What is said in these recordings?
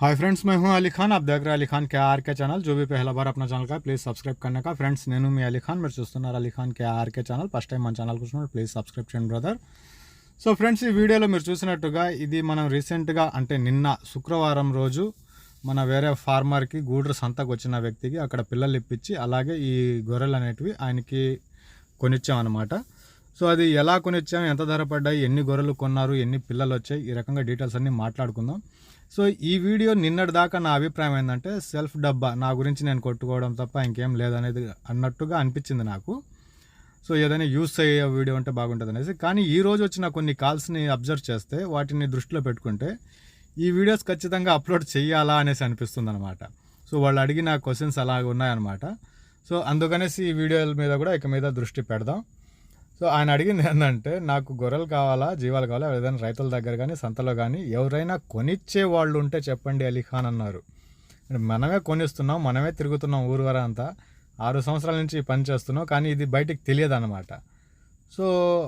Hi friends मैं हूं अली खान आप देख रहे हैं अली खान के आर के ఛానల్ जो भी पहला बार अपना ఛానల్ का ప్లీజ్ సబ్స్క్రైబ్ करने का ఫ్రెండ్స్ నేను మీ అలీ ఖాన్ మీరు చూస్తున్నారు Ali Khan K RK channel first time మన ఛానల్ చూస్తున్నారు ప్లీజ్ సబ్స్క్రైబ్ చేయండి బ్రదర్ సో ఫ్రెండ్స్ ఈ వీడియోలో మీరు చూసినట్టుగా ఇది మనం రీసెంట్గా అంటే నిన్న శుక్రవారం రోజు మన వేరే ఫార్మర్కి గూడ్రు సంతకు వచ్చిన వ్యక్తికి అక్కడ పిల్లలు ఇప్పించి అలాగే ఈ గొర్రెలు అనేటివి ఆయనకి కొనిచ్చామన్నమాట సో అది ఎలా కొనిచ్చాము ఎంత ధర పడ్డాయి ఎన్ని గొర్రెలు కొన్నారు ఎన్ని పిల్లలు వచ్చాయి ఈ రకంగా డీటెయిల్స్ అన్నీ మాట్లాడుకుందాం సో ఈ వీడియో నిన్నటి దాకా నా అభిప్రాయం ఏంటంటే సెల్ఫ్ డబ్బా నా గురించి నేను కొట్టుకోవడం తప్ప ఇంకేం లేదనేది అన్నట్టుగా అనిపించింది నాకు. సో ఏదైనా యూస్ అయ్యే వీడియో ఉంటే బాగుంటుంది అనేసి. కానీ ఈ రోజు వచ్చిన కొన్ని కాల్స్ని అబ్జర్వ్ చేస్తే వాటిని దృష్టిలో పెట్టుకుంటే ఈ వీడియోస్ ఖచ్చితంగా అప్లోడ్ చేయాలా అనేసి అనిపిస్తుంది అనమాట సో వాళ్ళు అడిగిన క్వశ్చన్స్ అలాగ ఉన్నాయన్నమాట. సో అందుకనేసి ఈ వీడియోల మీద కూడా ఇక మీద దృష్టి పెడదాం. సో ఆయన అడిగింది ఏంటంటే నాకు గొర్రెలు కావాలా జీవాలు కావాలా ఏదైనా రైతుల దగ్గర కానీ సంతలో కానీ ఎవరైనా కొనిచ్చే వాళ్ళు ఉంటే చెప్పండి అలీఖాన్ అన్నారు. మనమే కొనిస్తున్నాం మనమే తిరుగుతున్నాం ఊరు వర అంతా. ఆరు సంవత్సరాల నుంచి పని చేస్తున్నాం కానీ ఇది బయటికి తెలియదు అనమాట సో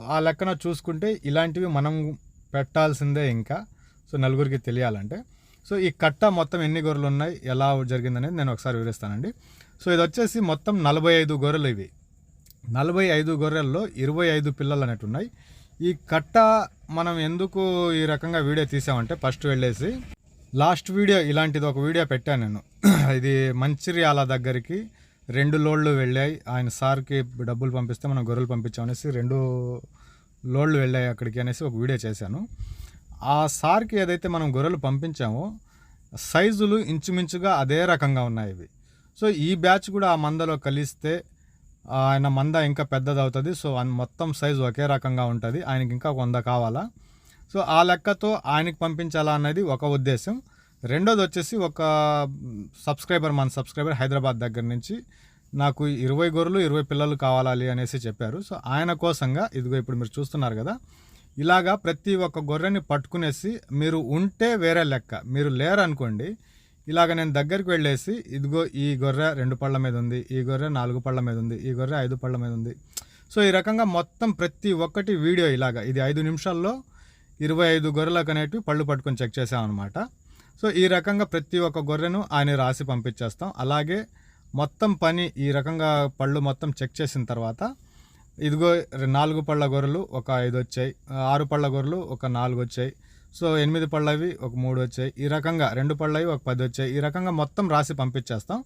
ఆ లెక్కన చూసుకుంటే ఇలాంటివి మనం పెట్టాల్సిందే ఇంకా. సో నలుగురికి తెలియాలంటే. సో ఈ కట్ట మొత్తం ఎన్ని గొర్రెలు ఉన్నాయి ఎలా జరిగిందనేది నేను ఒకసారి వివరిస్తానండి. సో ఇది వచ్చేసి మొత్తం నలభై ఐదు గొర్రెలు ఇవి. నలభై ఐదు గొర్రెల్లో ఇరవై ఐదు పిల్లలు అనేవి ఉన్నాయి ఈ కట్ట మనం ఎందుకు ఈ రకంగా వీడియో తీసామంటే ఫస్ట్ వెళ్ళేసి లాస్ట్ వీడియో ఇలాంటిది ఒక వీడియో పెట్టాను నేను. ఇది మంచిర్యాల దగ్గరికి రెండు లోడ్లు వెళ్ళాయి. ఆయన సార్కి డబ్బులు పంపిస్తే మనం గొర్రెలు పంపించామనేసి రెండు లోడ్లు వెళ్ళాయి అక్కడికి అనేసి ఒక వీడియో చేశాను. ఆ సార్కి ఏదైతే మనం గొర్రెలు పంపించామో సైజులు ఇంచుమించుగా అదే రకంగా ఉన్నాయి ఇవి. సో ఈ బ్యాచ్ కూడా ఆ మందలో కలిస్తే ఆయన మంద ఇంకా పెద్దది అవుతుంది సో మొత్తం సైజు ఒకే రకంగా ఉంటుంది. ఆయనకి ఇంకా వంద కావాలా. సో ఆ లెక్కతో ఆయనకి పంపించాలా అనేది ఒక ఉద్దేశం. రెండోది వచ్చేసి ఒక సబ్స్క్రైబర్ మన సబ్స్క్రైబర్ హైదరాబాద్ దగ్గర నుంచి నాకు ఇరవై గొర్రెలు ఇరవై పిల్లలు కావాలి అనేసి చెప్పారు. సో ఆయన కోసంగా ఇదిగో ఇప్పుడు మీరు చూస్తున్నారు కదా ఇలాగా ప్రతి ఒక్క గొర్రెని పట్టుకునేసి మీరు ఉంటే వేరే లెక్క. మీరు లేరనుకోండి ఇలాగ నేను దగ్గరికి వెళ్ళేసి ఇదిగో ఈ గొర్రె రెండు పళ్ళ మీద ఉంది ఈ గొర్రె నాలుగు పళ్ళ మీద ఉంది ఈ గొర్రె ఐదు పళ్ళ మీద ఉంది. సో ఈ రకంగా మొత్తం ప్రతి ఒక్కటి వీడియో ఇలాగ ఇది ఐదు నిమిషాల్లో ఇరవై ఐదు గొర్రెలకు అనేటివి పళ్ళు పట్టుకొని చెక్ చేసామన్నమాట సో ఈ రకంగా ప్రతి ఒక్క గొర్రెను ఆయన రాసి పంపించేస్తాం. అలాగే మొత్తం పని ఈ రకంగా పళ్ళు మొత్తం చెక్ చేసిన తర్వాత ఇదిగో నాలుగు పళ్ళ గొర్రెలు ఒక ఐదు వచ్చాయి ఆరు పళ్ళ గొర్రెలు ఒక నాలుగు వచ్చాయి సో ఎనిమిది పళ్ళవి ఒక మూడు వచ్చాయి. ఈ రకంగా రెండు పళ్ళవి ఒక పది వచ్చాయి. ఈ రకంగా మొత్తం రాసి పంపించేస్తాం.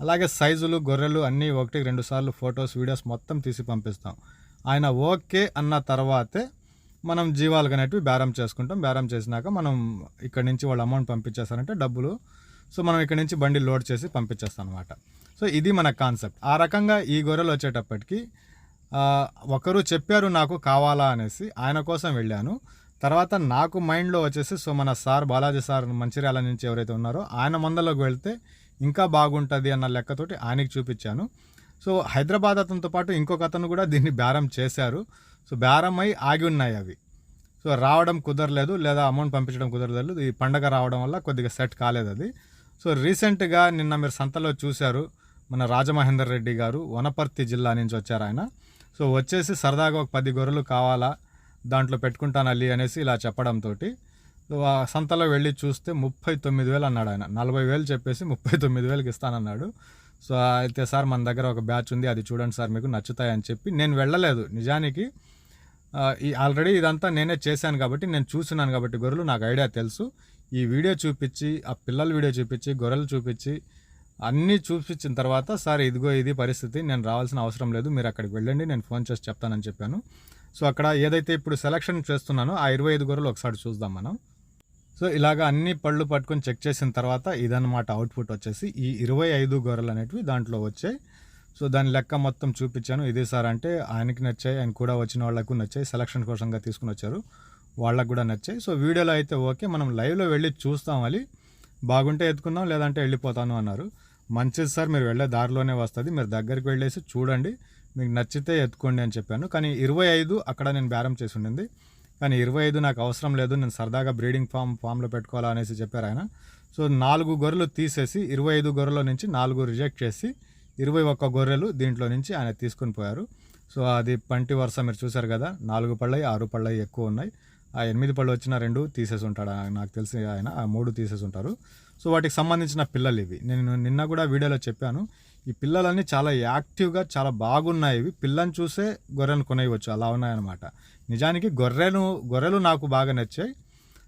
అలాగే సైజులు గొర్రెలు అన్నీ ఒకటి రెండు సార్లు ఫొటోస్ వీడియోస్ మొత్తం తీసి పంపిస్తాం. ఆయన ఓకే అన్న తర్వాతే మనం జీవాలు అనేటివి బేరం చేసుకుంటాం. బేరం చేసినాక మనం ఇక్కడ నుంచి వాళ్ళు అమౌంట్ పంపించేస్తారంటే డబ్బులు. సో మనం ఇక్కడ నుంచి బండి లోడ్ చేసి పంపించేస్తాం అనమాట సో ఇది మన కాన్సెప్ట్. ఆ రకంగా ఈ గొర్రెలు వచ్చేటప్పటికి ఒకరు చెప్పారు నాకు కావాలా అనేసి ఆయన కోసం వెళ్ళాను. తర్వాత నాకు మైండ్లో వచ్చేసి సో మన సార్ బాలాజీ సార్ మంచిర్యాల నుంచి ఎవరైతే ఉన్నారో ఆయన మందలోకి వెళ్తే ఇంకా బాగుంటుంది అన్న లెక్కతోటి ఆయనకి చూపించాను. సో హైదరాబాద్ అతనితో పాటు ఇంకొక అతను కూడా దీన్ని బేరం చేశారు. సో బేరం అయి ఆగి ఉన్నాయి అవి. సో రావడం కుదరలేదు లేదా అమౌంట్ పంపించడం కుదరలేదు. ఈ పండగ రావడం వల్ల కొద్దిగా సెట్ కాలేదు అది. సో రీసెంట్గా నిన్న మీరు సంతలో చూశారు మన రాజమహేందర్ రెడ్డి గారు వనపర్తి జిల్లా నుంచి వచ్చారు ఆయన. సో వచ్చేసి సరదాగా ఒక పది గొర్రెలు కావాలా? దాంట్లో పెట్టుకుంటాను అల్లి అనేసి ఇలా చెప్పడంతో ఆ సంతలో వెళ్ళి చూస్తే ముప్పై తొమ్మిది వేలు అన్నాడు ఆయన. నలభై వేలు చెప్పేసి ముప్పై తొమ్మిది వేలకి ఇస్తానన్నాడు. సో అయితే సార్ మన దగ్గర ఒక బ్యాచ్ ఉంది అది చూడండి సార్ మీకు నచ్చుతాయని చెప్పి నేను వెళ్ళలేదు. నిజానికి ఈ ఆల్రెడీ ఇదంతా నేనే చేశాను కాబట్టి నేను చూస్తున్నాను కాబట్టి గొర్రెలు నాకు ఐడియా తెలుసు. ఈ వీడియో చూపించి ఆ పిల్లల వీడియో చూపించి గొర్రెలు చూపించి అన్నీ చూపించిన తర్వాత సార్ ఇదిగో ఇది పరిస్థితి నేను రావాల్సిన అవసరం లేదు మీరు అక్కడికి వెళ్ళండి నేను ఫోన్ చేసి చెప్తానని చెప్పాను. సో అక్కడ ఏదైతే ఇప్పుడు సెలక్షన్ చేస్తున్నానో ఆ ఇరవై ఐదు గొర్రెలు ఒకసారి చూద్దాం మనం. సో ఇలాగ అన్ని పళ్ళు పట్టుకొని చెక్ చేసిన తర్వాత ఇదన్నమాట అవుట్పుట్ వచ్చేసి ఈ ఇరవై ఐదు గొర్రెలు అనేటివి దాంట్లో వచ్చాయి. సో దాని లెక్క మొత్తం చూపించాను. ఇది సార్ అంటే ఆయనకి నచ్చాయి ఆయన కూడా వచ్చిన వాళ్ళకు నచ్చాయి సెలక్షన్ కోసంగా తీసుకుని వచ్చారు. వాళ్ళకు కూడా నచ్చాయి. సో వీడియోలో అయితే ఓకే మనం లైవ్లో వెళ్ళి చూస్తాం అది బాగుంటే ఎత్తుకుందాం లేదంటే వెళ్ళిపోతాను అన్నారు. మంచిది సార్ మీరు వెళ్ళే దారిలోనే వస్తుంది. మీరు దగ్గరికి వెళ్ళేసి చూడండి. మీకు నచ్చితే ఎత్తుకోండి అని చెప్పాను. కానీ ఇరవై ఐదు అక్కడ నేను బేరం చేసి ఉండింది. కానీ ఇరవై ఐదు నాకు అవసరం లేదు. నేను సరదాగా బ్రీడింగ్ ఫామ్ ఫామ్లో పెట్టుకోవాలా అనేసి చెప్పారు ఆయన. సో నాలుగు గొర్రెలు తీసేసి ఇరవై ఐదు గొర్రెల నుంచి నాలుగు రిజెక్ట్ చేసి ఇరవై ఒక్క గొర్రెలు దీంట్లో నుంచి ఆయన తీసుకొని పోయారు. సో అది పంటి వరుస మీరు చూశారు కదా నాలుగు పళ్ళయి ఆరు పళ్ళయి ఎక్కువ ఉన్నాయి. ఆ ఎనిమిది పళ్ళు వచ్చిన రెండు తీసేసి ఉంటాడు ఆ- నాకు తెలిసి ఆయన ఆ మూడు తీసేసి ఉంటారు సో వాటికి సంబంధించిన పిల్లలు ఇవి. నేను నిన్న కూడా వీడియోలో చెప్పాను. ఈ పిల్లలన్నీ చాలా యాక్టివ్గా చాలా బాగున్నాయి ఇవి. పిల్లని చూసే గొర్రెలు కొనేయవచ్చు. అలా ఉన్నాయన్నమాట. నిజానికి గొర్రెలు గొర్రెలు నాకు బాగా నచ్చాయి.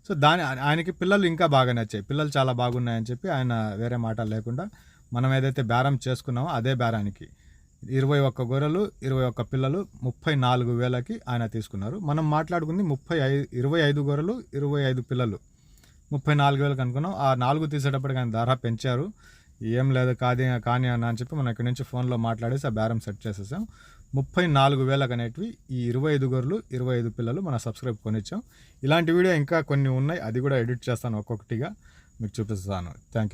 సో దాని ఆయనకి పిల్లలు ఇంకా బాగా నచ్చాయి. పిల్లలు చాలా బాగున్నాయని చెప్పి ఆయన వేరే మాట లేకుండా మనం ఏదైతే బేరం చేసుకున్నామో అదే బేరానికి ఇరవై ఒక్క గొర్రెలు ఇరవై ఒక్క పిల్లలు ముప్పై నాలుగు వేలకి ఆయన తీసుకున్నారు. మనం మాట్లాడుకుంది ముప్పై ఐదు ఇరవై ఐదు గొర్రెలు ఇరవై ఐదు పిల్లలు. ముప్పై నాలుగు వేలకు అనుకున్నాం. ఆ నాలుగు తీసేటప్పటికి ఆయన ధర పెంచారు. ఏం లేదు కాదే కానీ అని అని చెప్పి మనం ఇక్కడి నుంచి ఫోన్లో మాట్లాడేసి ఆ బేరం సెట్ చేసేసాం. ముప్పై నాలుగు వేలకు అనేటివి ఈ ఇరవై ఐదు గొర్రెలు ఇరవై ఐదు పిల్లలు మన సబ్స్క్రైబ్ కొనిచ్చాం. ఇలాంటి వీడియో ఇంకా కొన్ని ఉన్నాయి. అది కూడా ఎడిట్ చేస్తాను ఒక్కొక్కటిగా. మీకు చూపిస్తాను. Thank you.